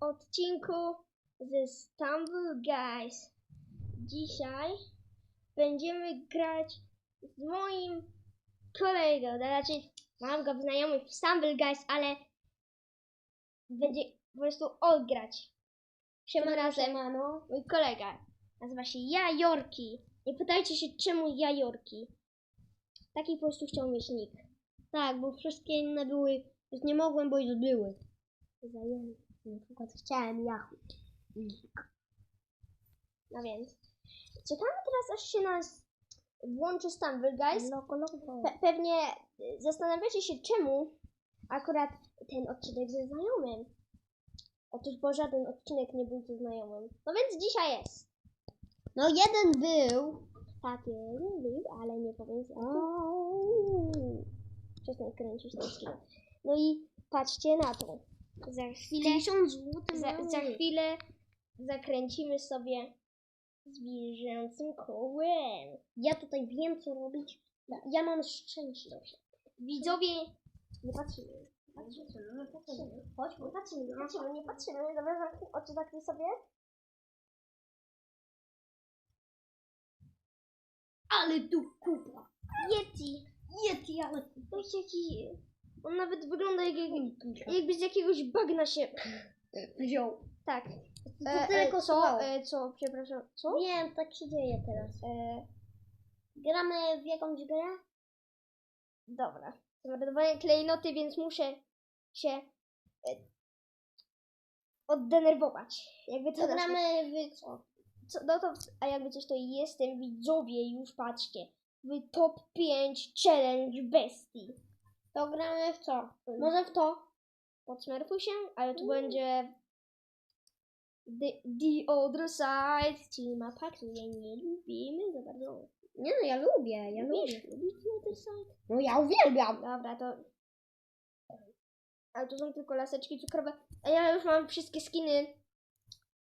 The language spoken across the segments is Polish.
odcinku ze Stumble Guys. Dzisiaj będziemy grać z moim kolegą, znaczy mam go w znajomych w Stumble Guys, ale będzie po prostu odgrać. Siema razem, mój kolega. Nazywa się Jajorki. Nie pytajcie się czemu Jajorki. Taki po prostu chciał mieć nick. Tak, bo wszystkie inne były, już nie mogłem, bo już były. Zajęty. Na przykład chciałem Yahoo. No więc. Czekamy teraz aż się nas włączy Stumble Guys. Loko. Pe- pewnie y, zastanawiacie się czemu akurat ten odcinek ze znajomym. Otóż bo żaden odcinek nie był ze znajomym. No więc dzisiaj jest. No jeden był. Tak, jeden był, ale nie powiem z. Przestań kręcić ten. No i patrzcie na to. Za chwilę, za, za chwilę zakręcimy sobie zwierzęcym kołem. Ja tutaj wiem, co robić. Ja, ja mam szczęście. Widzowie, nie patrzymy. Patrzymy, nie patrzymy. Chodź, nie patrzymy, nie patrzymy, nie patrzymy. Dobra, zamknij oczy zakryj sobie. Ale tu kupa. Yeti. Yeti, ale Zobaczcie jaki... On nawet wygląda jak, jakby z jakiegoś bagna się... wziął. Tak. To tyle kosztowało. co, e, co, przepraszam, co? Wiem, tak się dzieje teraz. E, Gramy w jakąś grę? dobra. Zamordowanie klejnoty, więc muszę się e, oddenerwować. Jakby to gramy w co? Co, no to, a jakby coś to jestem widzowie, już patrzcie. W top 5 challenge bestii. To gramy w co? Może w to. Podsmerfuj się, ale tu Mm. będzie the, the other side, czyli mapa, której nie lubimy za bardzo. Nie no, ja lubię, ja Lubisz? lubię. Lubisz the other side? No ja uwielbiam. Dobra, to... Ale to są tylko laseczki cukrowe. A ja już mam wszystkie skiny,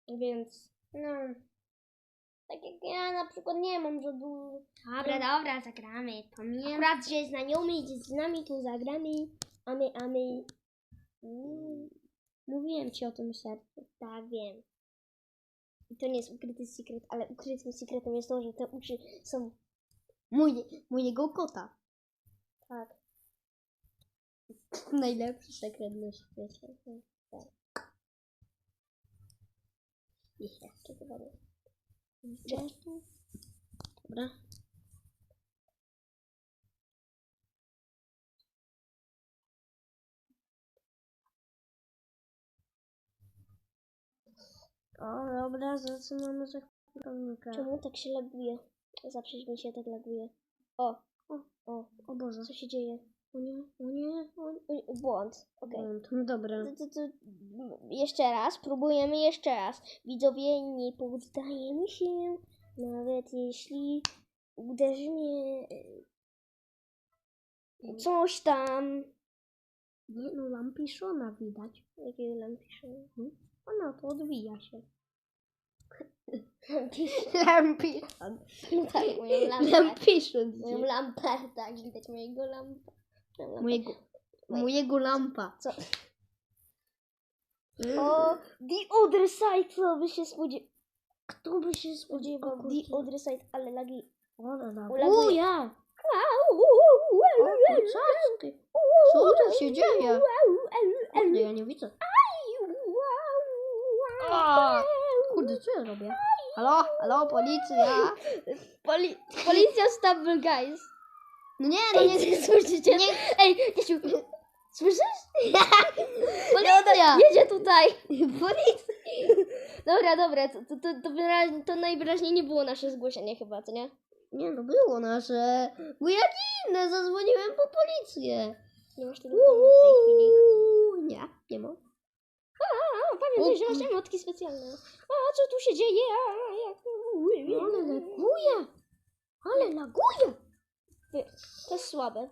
więc... No. Tak jak ja na przykład nie mam za dużo. Dobra, dobra, zagramy. Pamiętam. Akurat, że znajomy idzie z nami, to zagramy. A my, a my... Mm, Mówiłem ci o tym sercu. tak, wiem. I to nie jest ukryty sekret, ale ukrytym sekretem jest to, że te uszy są... Mój, mojego kota. Tak. Najlepszy sekret na świecie. Tak. Nie. Dobra. O, dobra, zaczynamy za chwilkę. Czemu tak się laguje? Zawsze mi się tak laguje. O, O, o, o Boże. co się dzieje? O nie, o nie. O, o, błąd. Okej. Okay. Dobra. To, to, to, jeszcze raz, próbujemy jeszcze raz. Widzowie, nie poddajemy się, nawet jeśli uderzy mnie e, coś tam. Nie no, lampiszona widać. Jakiego lampisze? Ona to odwija się. Lampisze. Lampiszon. Tak, moją lampę. Lampiszon. Moją lampę, tak, widać mojego lampa. Moją lampę. Mojego, mojego lampa. Co? O, The Other Side, kto by się spodziewał? Kto by się spodziewał? The Other Side, ale lagi. Ona na buja. Kurczaczki. Co tu się dzieje? Kurde, ja nie widzę. A, Kurde, co ja robię? Halo, halo, policja. Poli policja Stumble Guys. No nie, no Ej, nie. ty słyszycie? Nie. Ej, Jasiu, słyszysz? Policja. Jedzie tutaj. Policja. Dobra, dobra, to, to, to, to, to najwyraźniej nie było nasze zgłoszenie chyba, co nie? Nie, no było nasze. Bo jak inne, zadzwoniłem po policję. Nie masz tego w tej chwili. Uuu, Nie, nie ma. A, pamiętaj, że masz emotki specjalne. A, co tu się dzieje? A, jak... Ale laguje. Ale laguje. To jest słabe.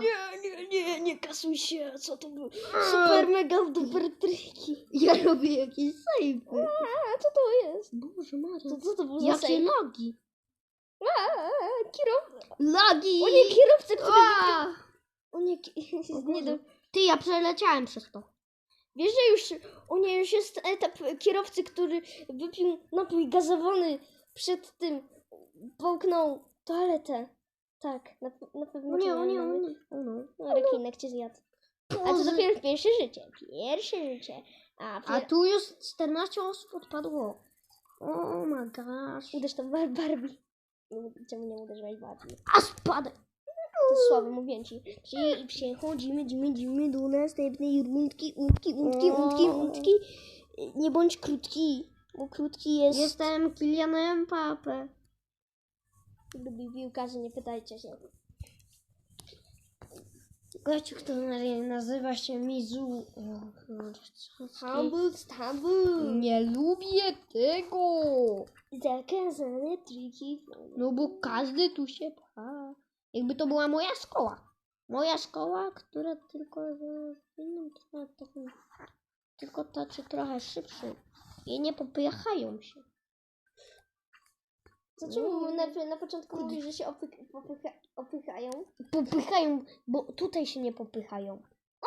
Nie. Nie, nie, nie, kasuj się, co to było? Super, mega duper triki. Ja robię jakieś sejfy. A, co to jest? Boże Maria. To, co to było za Jakie sejf? lagi. A, kierowca. Lagi. O nie, kierowca, który... A! O nie, ki- O nie do... Ty, ja przeleciałem przez to. Wiesz, że już u niej już jest etap kierowcy, który wypił napój gazowany przed tym, połknął toaletę. Tak, na, na pewno. O nie, o nie, o nawet- nie. O no. No, rekinek cię zjadł. A to Boże. dopiero pierwsze życie. Pierwsze życie. A, A pier... tu już 14 osób odpadło. Oh my gosh. uderz tą bar Barbie. Nie, Czemu nie uderzyłeś Barbie? A spadek. To słabe mówię ci. Czyli przechodzimy, dzimy, dzimy do następnej rundki, łódki, łódki, łódki, łódki. Nie bądź krótki, bo krótki jest... Jestem Kylianem Papę. Lubi piłkarzy, nie pytajcie się. Gościu, który nazywa się Mizu. Hamburg, Hamburg. Nie lubię tego. Zakazane triki. No bo każdy tu się pcha. Jakby to była moja szkoła. Moja szkoła, która tylko w innym takim, tylko toczy trochę szybszy. I nie popychają się. Co czemu na, na początku mówisz, że się opyk, popycha, opychają? Popychają, bo tutaj się nie popychają. A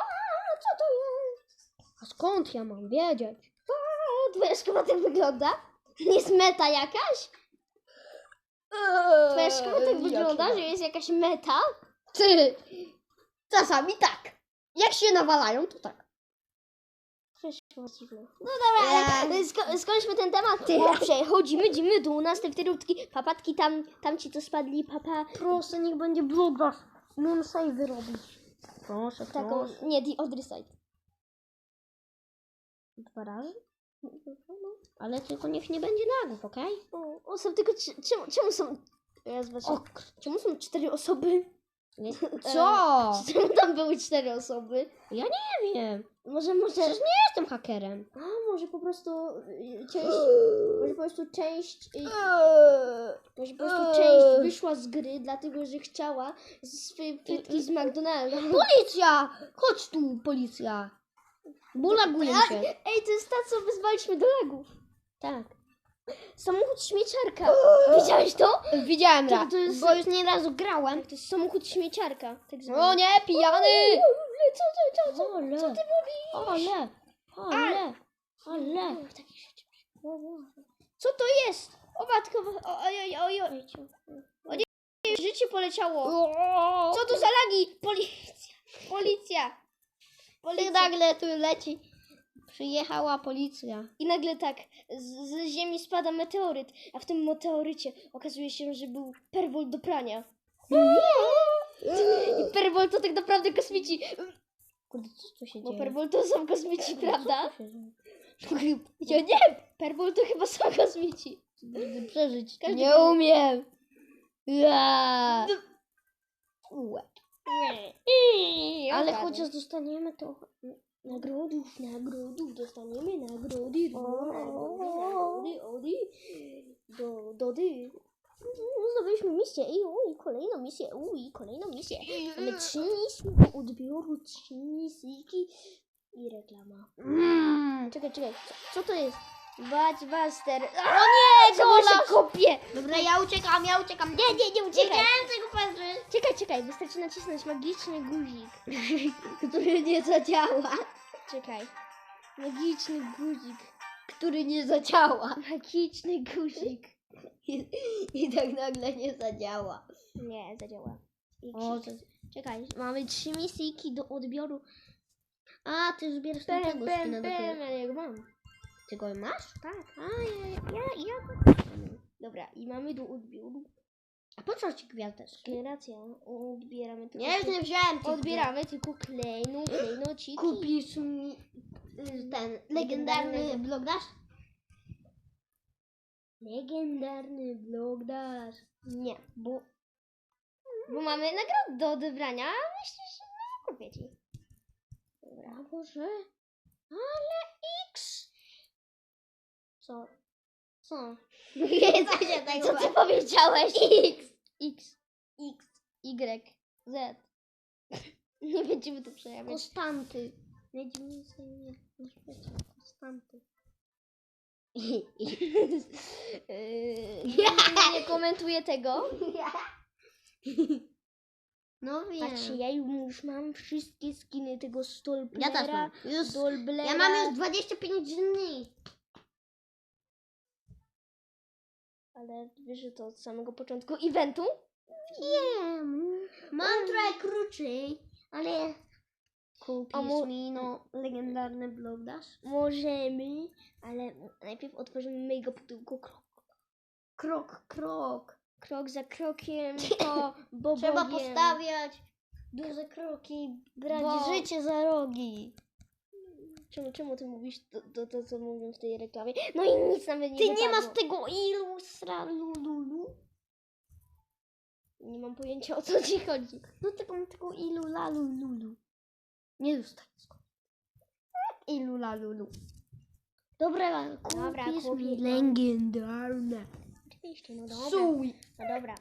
co to jest? A skąd ja mam wiedzieć? A, twoja szkoła tak wygląda? Jest meta jakaś? Twoja szkoła tak wygląda, że jest jakaś meta? Ty! Czasami tak. Jak się nawalają, to tak. No dobra, ale sko skończmy ten temat. Ty. Przechodzimy, idziemy do następnej rundki. Papatki tam, tam ci to spadli, papa. Proszę, niech będzie bloodbath. Mam save wyrobić. Proszę, Taką, proszę. nie, the other side. Dwa razy? Ale tylko niech nie będzie nagów, okej? O, o, są tylko czemu, czemu są... Ja zobaczę. O, Czemu są cztery osoby? Nie- Co? Czemu tam były cztery osoby? Ja nie wiem. Może, może... Przecież nie jestem hakerem. A, może po prostu y, część... Może po prostu część... y, Może po prostu część wyszła z gry, dlatego że chciała swoje frytki z McDonalda. Policja! Chodź tu, policja. Bo laguję się. Ej, to jest ta, co wyzwaliśmy do lagów. Tak. Samochód śmieciarka. Widziałeś to? Widziałem To- raz, to jest- bo już nie razu grałem. To jest samochód śmieciarka. Tak zwany. O nie, pijany! Co, co, co, co? Ole, Co ty. O, takie rzeczy. O, Boże. Co to jest? O matko, o- oj, oj, oj, oj. Życie poleciało. Co to za lagi? Policja. Policja. I Policja. nagle tu leci. Przyjechała policja. I nagle tak, z, z ziemi spada meteoryt, a w tym meteorycie okazuje się, że był perwol do prania. I perwol to tak naprawdę kosmici. Kurde, co tu się Bo dzieje? to są kosmici, prawda? Ja nie, perwol to chyba są kosmici. Będę przeżyć. Każdy nie może- umiem. Ja. Ale chociaż dostaniemy to. Nagrodów, nagrodów, dostaniemy nagrody, nagrody, ody, do, dody. Misję i ui, kolejną misję, ui, kolejną misję. Mamy trzy misje do odbioru, trzy misyjki i reklama. Mm. Czekaj, czekaj, co, to jest? Buster. O nie, czemu się kopie? Dobra, ja uciekam, ja uciekam. Nie, nie, nie uciekaj. tego. Czekaj, czekaj, wystarczy nacisnąć magiczny guzik. Który nie zadziała. Czekaj. Magiczny guzik. Który nie zadziała. Magiczny guzik. I, I tak nagle nie zadziała. Nie, zadziała. I O, krzyk. to... Czekaj, mamy trzy misyjki do odbioru. A, ty zbierasz Pem, tego skina dopiero. ale jak mam. Ty go masz? Tak. A, ja, ja, ja. Dobra, i mamy do odbioru. A po co ci gwiazdeczki? Racja, odbieramy tylko... Nie, już nie wziąłem. tych Odbieramy tylko klejnu, klejnociki. Kupisz mi y, ten legendarny blok dasz? Legendarny blok dasz. Nie, bo... Bo mamy nagrodę do odebrania, a myślę, że no, kupię ci. Dobra. A Boże. Ale X. Co? Co? Nie, co się tak Co ty powiedziałeś? X. X. X. Y. Z. Nie będziemy tu przejawiać. Konstanty. Najdziwniejsze imię na świecie. Konstanty. Yy, nie, komentuję tego. No wiem. Patrzcie, ja już mam wszystkie skiny tego Stolplera. Ja też mam. Już, Dolblera. ja mam już 25 dni. Ale wiesz, że to od samego początku eventu? Wiem. Mam trochę krócej, ale kupisz A mo- mi no legendarny blok dasz? Możemy, ale najpierw otworzymy mojego pudełko krok. Krok, krok. Krok za krokiem, to bo Trzeba postawiać duże kroki, brać Bo- życie za rogi. Czemu, czemu ty mówisz to, to, to, co mówią w tej reklamie? No i nic nawet nie Ty nie wypadło. masz tego ilu sralululu? Nie mam pojęcia o co ci chodzi. No mam tego ilu lalululu. Nie zostań Ilu lalulu. Dobra, Dobra, kupisz kupię, mi no. legendarne. Oczywiście, no dobra. Suj. No dobra.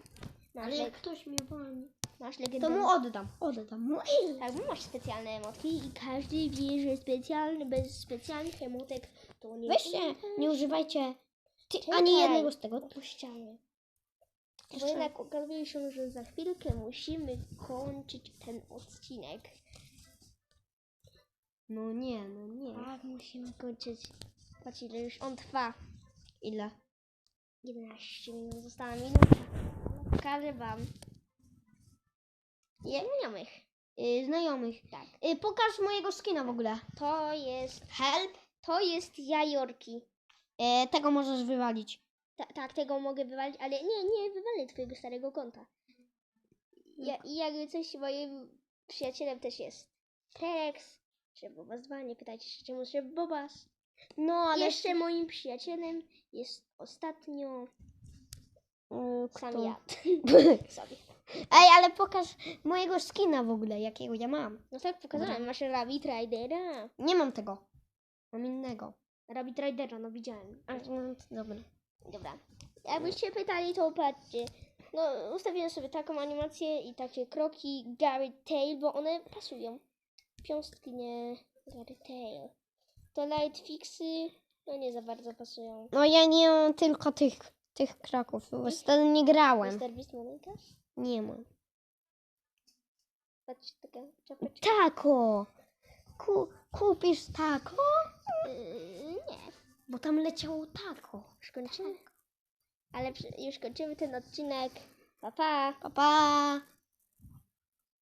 Masz, Ale le- jak ktoś mnie wali, masz to legendarny... mu oddam. Oddam mu. Tak, bo masz specjalne emotki i każdy wie, że specjalny, bez specjalnych emotek to nie... Weźcie, nie używajcie ty, ani jednego z tego. Opuściamy. Bo jednak okazuje się, że za chwilkę musimy kończyć ten odcinek. No nie, no nie. Tak, musimy kończyć. Patrz ile już on trwa. Ile? 11 minut, została minuta. Pokażę wam. Je, znajomych. Y, znajomych. Tak. Y, pokaż mojego skina w ogóle. To jest, Help. to jest jajorki. Y, tego możesz wywalić. Ta, tak, tego mogę wywalić, ale nie, nie wywalę twojego starego konta. Ja, I jakby coś moim przyjacielem też jest Trex, czy Bobas 2, nie pytajcie się czemu się Bobas. No, ale Jeszcze moim przyjacielem jest ostatnio Y, sam kto? ja. Sobie. Ej, ale pokaż mojego skina w ogóle, jakiego ja mam. No tak pokazałem, masz Rabbit Ridera. Nie mam tego. Mam innego. Rabbit Ridera, no widziałem. A, no, dobra. Dobra. Jakbyście pytali, to patrzcie. No, ustawiłem sobie taką animację i takie kroki Gary Tail, bo one pasują. Piąstki nie Gary Tail. To light fixy, no nie za bardzo pasują. No ja nie mam tylko tych, tych kroków, bo wtedy nie grałem. Mr. Beast? Nie mam. Patrzcie, taka czapeczka. Tako! Ku, kupisz tako? Yy, nie, Bo tam leciało tako. już kończymy. Ale przy- już kończymy ten odcinek. Pa, pa! Pa, pa!